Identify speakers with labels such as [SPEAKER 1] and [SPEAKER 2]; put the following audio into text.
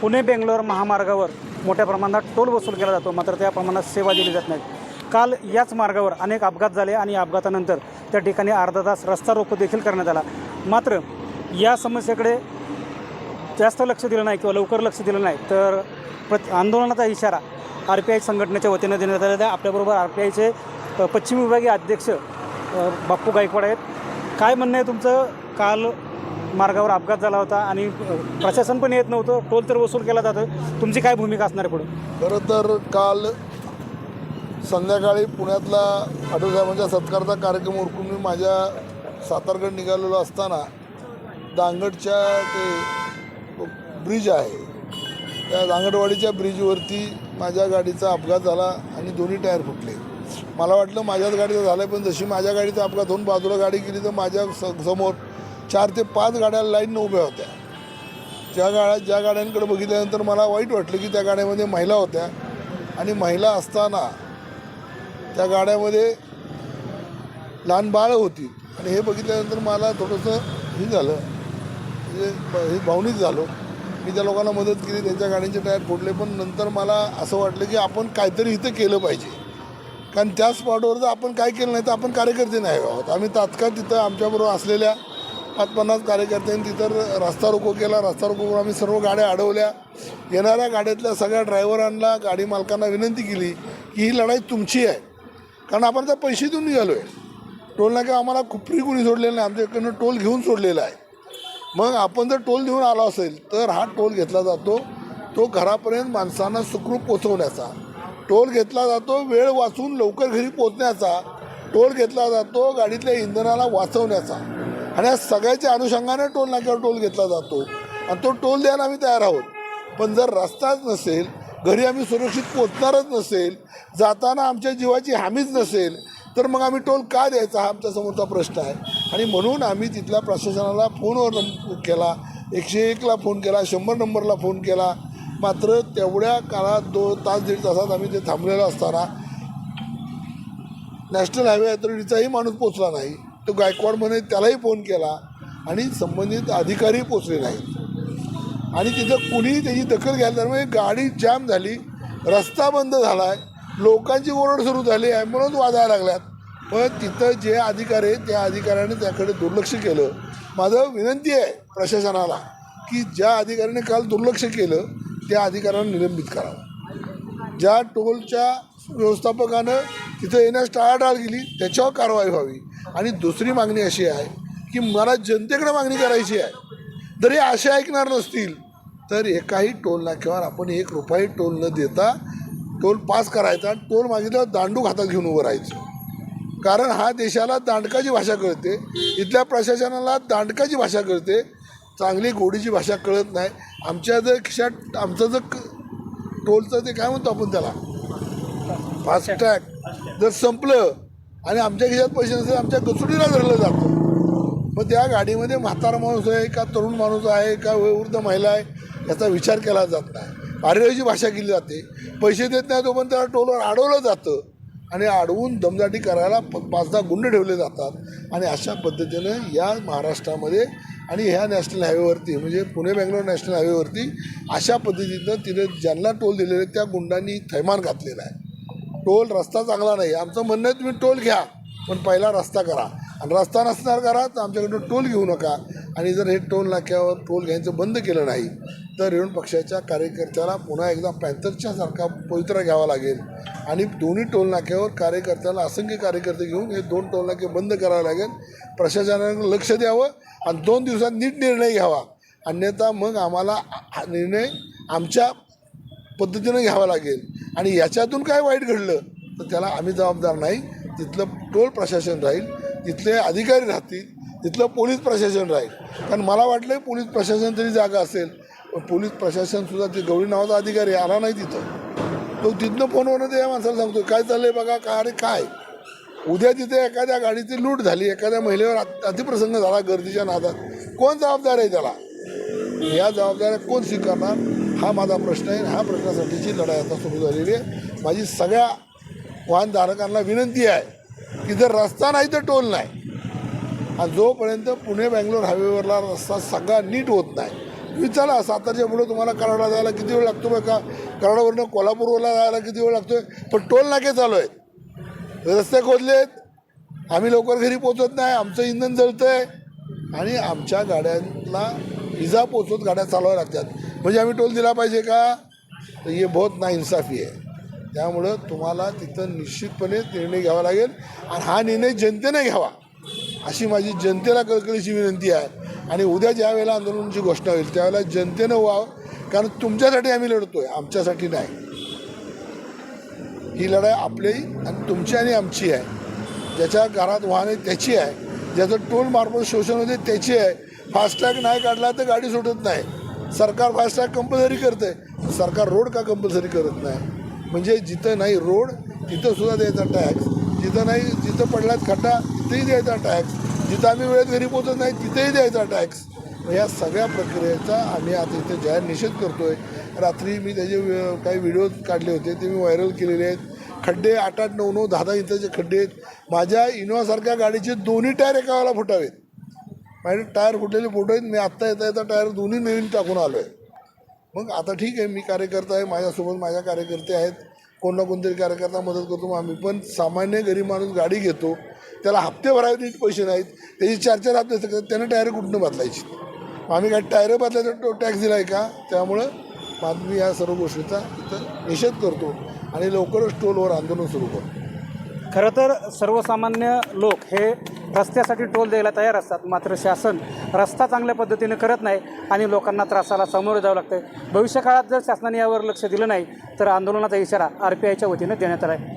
[SPEAKER 1] पुणे बेंगलोर महामार्गावर मोठ्या प्रमाणात टोल वसूल केला जातो मात्र त्या प्रमाणात सेवा दिली जात नाही काल याच मार्गावर अनेक अपघात झाले आणि अपघातानंतर त्या ठिकाणी अर्धा तास रस्ता रोको देखील करण्यात आला. मात्र या समस्येकडे जास्त लक्ष दिलं नाही किंवा लवकर लक्ष दिलं नाही तर प्रत आंदोलनाचा इशारा आर पी आय संघटनेच्या वतीनं देण्यात आलेला आहे. आपल्याबरोबर आर पी आयचे पश्चिम विभागीय अध्यक्ष बाप्पू गायकवाड आहेत. काय म्हणणं आहे तुमचं? काल मार्गावर अपघात झाला होता आणि प्रशासन पण येत नव्हतं. टोल तर वसूल केला जातो. तुमची काय भूमिका असणार आहे पुढे?
[SPEAKER 2] खरं तर काल संध्याकाळी पुण्यातला आठवसाहेबांच्या सत्काराचा कार्यक्रम उरकून मी माझ्या सातारकडे निघालेलो असताना दांगडच्या ते ब्रिज आहे. त्या दांगडवाडीच्या ब्रिजवरती माझ्या गाडीचा अपघात झाला आणि दोन्ही टायर फुटले. मला वाटलं माझ्याच गाडीचं झालं पण जशी माझ्या गाडीचा अपघात होऊन बाजूला गाडी गेली तर माझ्या स समोर चार ते पाच गाड्या लाईननं उभ्या होत्या. ज्या गाड्या ज्या गाड्यांकडे बघितल्यानंतर मला वाईट वाटलं की त्या गाड्यामध्ये महिला होत्या. आणि महिला असताना त्या गाड्यामध्ये लहान बाळं होती. आणि हे बघितल्यानंतर मला थोडंसं हे झालं. म्हणजे हे भावनिक झालो. मी त्या लोकांना मदत केली त्यांच्या गाड्यांचे टायर फोडले पण नंतर मला असं वाटलं की आपण काहीतरी इथं केलं पाहिजे. कारण त्या स्पॉटवर जर आपण काय केलं नाही तर आपण कार्यकर्ते नाही आहोत. आम्ही तात्काळ तिथं आमच्याबरोबर असलेल्या पाच पन्नास कार्यकर्त्यांनी तिथं रस्ता रोको केला. रस्ता रोको करून आम्ही सर्व गाड्या अडवल्या. येणाऱ्या गाड्यातल्या सगळ्या ड्रायव्हरांना गाडी मालकांना विनंती केली की ही लढाई तुमची आहे. कारण आपण त्या पैसे देऊन निघालो आहे टोल नाका आम्हाला खूप कुणी सोडलेलं नाही. आमच्या इकडनं टोल घेऊन सोडलेला आहे. मग आपण जर टोल देऊन आलो असेल तर हा टोल घेतला जातो. तो घरापर्यंत माणसांना सुखरूप पोचवण्याचा टोल घेतला जातो वेळ वाचून लवकर घरी पोचण्याचा टोल घेतला जातो गाडीतल्या इंधनाला वाचवण्याचा. आणि या सगळ्याच्या अनुषंगाने टोल नाक्यावर टोल घेतला जातो. आणि तो टोल द्यायला आम्ही तयार आहोत. पण जर रस्ताच नसेल घरी आम्ही सुरक्षित पोचणारच नसेल जाताना आमच्या जीवाची हमीच नसेल तर मग आम्ही टोल का द्यायचा? हा आमच्या समोरचा प्रश्न आहे. आणि म्हणून आम्ही तिथल्या प्रशासनाला फोनवर केला. एकशे एकला फोन केला शंभर नंबरला फोन केला. मात्र तेवढ्या काळात दोन तास दीड तासात आम्ही ते थांबलेलो असताना नॅशनल हायवे अथॉरिटीचाही माणूस पोचला नाही. तो गायकवाड म्हणे त्यालाही फोन केला आणि संबंधित अधिकारी पोचले नाहीत. आणि तिथं कुणीही त्याची दखल घ्यायला त्यामुळे गाडी जाम झाली रस्ता बंद झाला आहे लोकांची ओरड सुरू झाली ॲम्ब्युलन्स वाजायला लागल्यात. पण तिथं जे अधिकारी आहेत त्या अधिकाऱ्याने त्याकडे दुर्लक्ष केलं. माझं विनंती आहे प्रशासनाला की ज्या अधिकाऱ्याने काल दुर्लक्ष केलं त्या अधिकाऱ्यांना निलंबित करावं. ज्या टोलच्या व्यवस्थापकानं तिथं येण्यास टाळाटाळ केली त्याच्यावर कारवाई व्हावी. आणि दुसरी मागणी अशी आहे की मला जनतेकडे मागणी करायची आहे. जर हे असे ऐकणार नसतील तर एकाही टोल नाक्यावर आपण एक रुपयाही टोल न देता टोल पास करायचा टोल मागितल्यावर दांडूक हातात घेऊन उभं राहायचं. कारण हा देशाला दांडकाची भाषा कळते. इथल्या प्रशासनाला दांडकाची भाषा कळते. चांगली गोडीची भाषा कळत नाही. आमच्या जर खिशात आमचं जर क- टोलचं ते काय म्हणतो आपण त्याला? फास्टॅग. जर संपलं आणि आमच्या खिशात पैसे नसेल आमच्या गचुडीला धरलं जातं. मग त्या गाडीमध्ये म्हातारा माणूस आहे का तरुण माणूस आहे का वृद्ध महिला आहे याचा विचार केला जात नाही. आरेची भाषा केली जाते. पैसे देत नाही तोपर्यंत त्याला टोलवर अडवलं जातं. आणि अडवून दमदाटी करायला प पाच दहा गुंड ठेवले जातात. आणि अशा पद्धतीनं या महाराष्ट्रामध्ये आणि ह्या नॅशनल हायवेवरती म्हणजे पुणे बेंगलोर नॅशनल हायवेवरती अशा पद्धतीनं तिने ज्यांना टोल दिलेले त्या गुंडांनी थैमान घातलेला आहे. टोल रस्ता चांगला नाही. आमचं म्हणणं आहे तुम्ही टोल घ्या पण पहिला रस्ता करा. आणि रस्ता नसणार करा तर आमच्याकडनं टोल घेऊ नका. आणि जर हे टोल नाक्यावर टोल घ्यायचं बंद केलं नाही तर रेवण पक्षाच्या कार्यकर्त्याला पुन्हा एकदा पॅन्थरच्या सारखा पवित्रा घ्यावा लागेल. आणि दोन्ही टोल नाक्यावर कार्यकर्त्याला असंख्य कार्यकर्ते घेऊन हे दोन टोल नाके बंद करावे लागेल. प्रशासनानं लक्ष द्यावं आणि दोन दिवसात नीट निर्णय घ्यावा. अन्यथा मग आम्हाला हा निर्णय आमच्या पद्धतीनं घ्यावा लागेल. आणि याच्यातून काय वाईट घडलं तर त्याला आम्ही जबाबदार नाही. तिथलं टोल प्रशासन राहील तिथले अधिकारी राहतील तिथलं पोलीस प्रशासन राहील. कारण मला वाटलं पोलीस प्रशासन तरी जागा असेल. पण पोलीस प्रशासनसुद्धा ते गौरी नावाचा अधिकारी आला नाही तिथं. तो तिथनं फोनवरनं त्या माणसाला सांगतो काय चाललंय बघा का अरे काय? उद्या तिथे एखाद्या गाडीची लूट झाली एखाद्या महिलेवर अतिप्रसंग झाला गर्दीच्या नादात. कोण जबाबदार आहे त्याला? या जबाबदाऱ्या कोण स्वीकारणार? हा माझा प्रश्न आहे. ह्या प्रश्नासाठीची लढाई आता सुरू झालेली आहे. माझी सगळ्या वाहनधारकांना विनंती आहे की जर रस्ता नाही तर टोल नाही. आणि जोपर्यंत पुणे बँगलोर हायवेवरला रस्ता सगळा नीट होत नाही विचारा सातारच्या पुढे तुम्हाला कराडला जायला किती वेळ लागतो बघा का? कराडावरनं कोल्हापूरला जायला किती वेळ लागतोय? पण टोल नाके चालू आहेत. रस्ते खोदलेत आम्ही लवकर घरी पोचत नाही. आमचं इंधन जळतंय. आणि आमच्या गाड्यांना इजा पोचवत गाड्या चालवाव्या लागतात. म्हणजे आम्ही टोल दिला पाहिजे का? तर हे बहुत नाइन्साफी आहे. त्यामुळं तुम्हाला तिथं निश्चितपणे निर्णय घ्यावा लागेल आणि हा निर्णय जनतेने घ्यावा. अशी माझी जनतेला कळकळीची विनंती आहे. आणि उद्या ज्या वेळेला आंदोलनाची घोषणा होईल त्यावेळेला जनतेनं व्हावं. कारण तुमच्यासाठी आम्ही लढतो आहे आमच्यासाठी नाही. ही लढाई आपली आणि तुमची आणि आमची आहे. ज्याच्या घरात वाहन आहे त्याची आहे. ज्याचं टोल मार्फत शोषण होते त्याची आहे. फास्टॅग नाही काढला तर गाडी सुटत नाही. सरकार फास्टॅग कंपल्सरी करते सरकार रोड का कंपल्सरी करत नाही? म्हणजे जिथं नाही रोड तिथं सुद्धा द्यायचा टॅक्स जिथं नाही जिथं पडलात खड्डा तिथेही द्यायचा टॅक्स जिथं आम्ही वेळेत घरी पोचत नाही तिथेही द्यायचा टॅक्स या सगळ्या प्रक्रियेचा आम्ही आता इथे जाहीर निषेध करतोय. रात्री मी त्याचे काही व्हिडिओ काढले होते ते मी व्हायरल केलेले आहेत. खड्डे आठ आठ नऊ नऊ दहा दहा इंचाचे खड्डे आहेत. माझ्या इनोवासारख्या गाडीचे दोन्ही टायर एका वेळेला फुटावेत. माझे टायर फुटलेले फोटो आहेत. मी आत्ता येता येता टायर दोन्ही नवीन टाकून आलो आहे मग आता ठीक आहे मी कार्यकर्ता आहे. माझ्यासोबत माझ्या कार्यकर्ते आहेत. कोण ना कोणतरी कार्यकर्ता मदत करतो. मग आम्ही पण सामान्य गरीब माणूस गाडी घेतो. त्याला हप्ते भरावे नीट पैसे नाहीत. त्याची चार चार हप्ते सगळे त्यानं टायर कुठनं बदलायची? मग आम्ही काय टायर बदलायचा तो टॅक्स दिला आहे का? त्यामुळं मग मी या सर्व गोष्टीचा इथं निषेध करतो आणि लवकरच टोलवर आंदोलन सुरू करतो.
[SPEAKER 1] खरं तर सर्वसामान्य लोक हे रस्त्यासाठी टोल द्यायला तयार असतात. मात्र शासन रस्ता चांगल्या पद्धतीने करत नाही आणि लोकांना त्रासाला सामोरं जावं लागतं भविष्यकाळात जर शासनाने यावर लक्ष दिलं नाही तर आंदोलनाचा इशारा आर पी आयच्या वतीनं देण्यात आला आहे